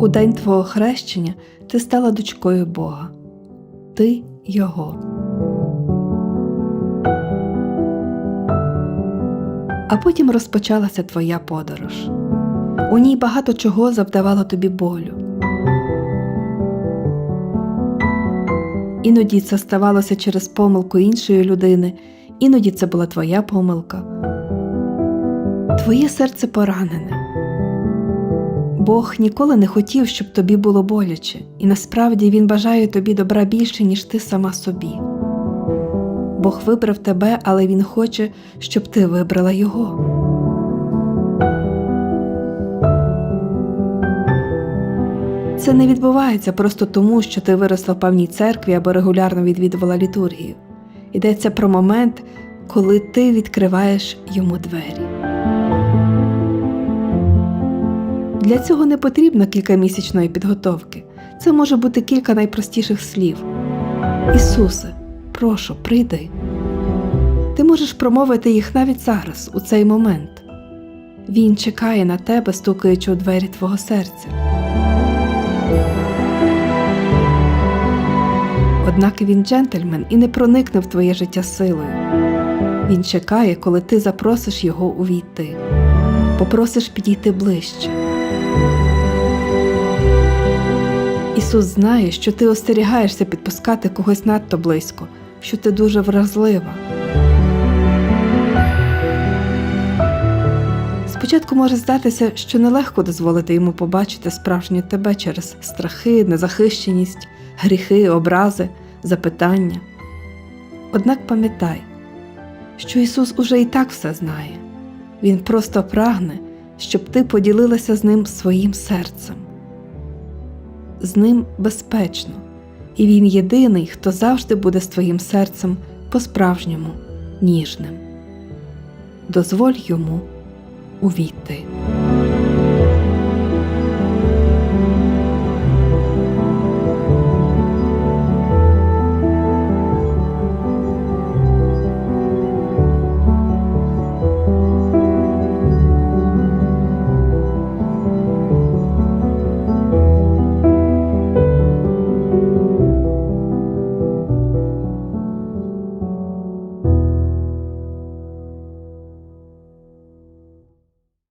У день твого хрещення ти стала дочкою Бога. Ти Його. А потім розпочалася твоя подорож. У ній багато чого завдавало тобі болю. Іноді це ставалося через помилку іншої людини, іноді це була твоя помилка. Твоє серце поранене. Бог ніколи не хотів, щоб тобі було боляче, і насправді Він бажає тобі добра більше, ніж ти сама собі. Бог вибрав тебе, але Він хоче, щоб ти вибрала Його. Це не відбувається просто тому, що ти виросла в певній церкві або регулярно відвідувала літургію. Йдеться про момент, коли ти відкриваєш йому двері. Для цього не потрібно кількамісячної підготовки. Це може бути кілька найпростіших слів. Ісусе, прошу, прийди. Ти можеш промовити їх навіть зараз, у цей момент. Він чекає на тебе, стукаючи у двері твого серця. Однак він джентльмен і не проникне в твоє життя силою. Він чекає, коли ти запросиш його увійти, попросиш підійти ближче. Ісус знає, що ти остерігаєшся підпускати когось надто близько, що ти дуже вразлива. Спочатку може здатися, що нелегко дозволити йому побачити справжнє тебе через страхи, незахищеність, гріхи, образи, запитання. Однак пам'ятай, що Ісус уже і так все знає. Він просто прагне, щоб ти поділилася з ним своїм серцем. З ним безпечно, і він єдиний, хто завжди буде з твоїм серцем по-справжньому ніжним. Дозволь йому увійти.